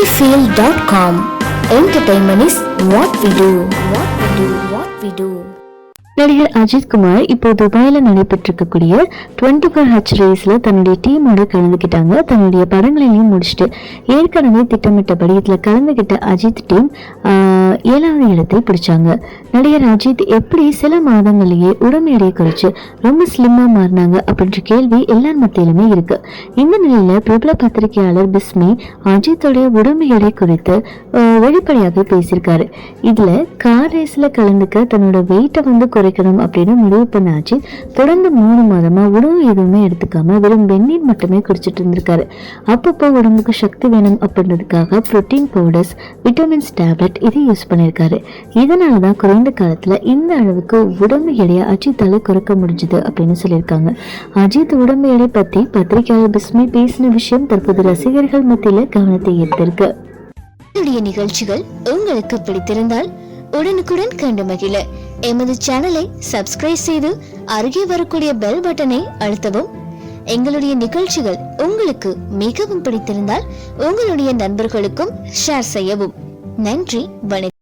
sunnyfield.com. Entertainment is what we do. What we do. What we do. நடிகர் அஜித் குமார் இப்போ துபாயில நடைபெற்றிருக்கக்கூடிய twenty four H ரேஸ்ல தன்னுடைய டீமோட கலந்துக்கிட்டாங்க தன்னுடைய படங்களையும் முடிச்சுட்டு ஏற்கனவே திட்டமிட்டபடி இதுல கலந்துக்கிட்ட அஜித் டீம் ஏழாவது இடத்தை பிடிச்சாங்க. நடிகர் அஜித் எப்படி சில மாதங்களையே உடம்பு எடையை குறைச்சு ரொம்ப ஸ்லிம்மாக மாறினாங்க அப்படின்ற கேள்வி எல்லார் மத்தியிலுமே இருக்கு. இந்த நிலையில பிரபல பத்திரிகையாளர் பிஸ்மி அஜித்துடைய உடம்பு எடை குறித்து வெளிப்படையாக பேசியிருக்காரு. இதுல கார் ரேஸ்ல கலந்துக்க தன்னோட வெயிட்டை வந்து குறைக்கணும் அப்படின்னு முடிவு பண்ண அஜித் தொடர்ந்து மூணு மாதமா உணவு எதுவுமே எடுத்துக்காம வெறும் வெந்நீர் மட்டுமே குடிச்சிட்டு இருந்திருக்காரு. அப்பப்போ உடம்புக்கு சக்தி வேணும் அப்படின்றதுக்காக புரோட்டீன் பவுடர்ஸ் விட்டமின்ஸ் டேப்லெட் இதை யூஸ் பண்ணியிருக்காரு இதனால தான் குறைந்த காலத்தில் இந்த அளவுக்கு உடம்பு எடையை அஜித்தால் குறைக்க முடிஞ்சுது அப்படின்னு சொல்லியிருக்காங்க. அஜித் உடம்பு எடை பற்றி பத்திரிகையாளர் பிஸ்மி பேசின விஷயம் தற்போது ரசிகர்கள் மத்தியில் கவனத்தை ஈர்த்திருக்கு. எங்களுடைய நிகழ்ச்சிகள் உங்களுக்கு பிடித்திருந்தால் உடனுக்குடன் கண்டு மகிழ. எமது சேனலை சப்ஸ்கிரைப் செய்து அருகே வரக்கூடிய பெல் பட்டனை அழுத்தவும். எங்களுடைய நிகழ்ச்சிகள் உங்களுக்கு மிகவும் பிடித்திருந்தால் உங்களுடைய நண்பர்களுக்கும் ஷேர் செய்யவும். நன்றி வணக்கம்.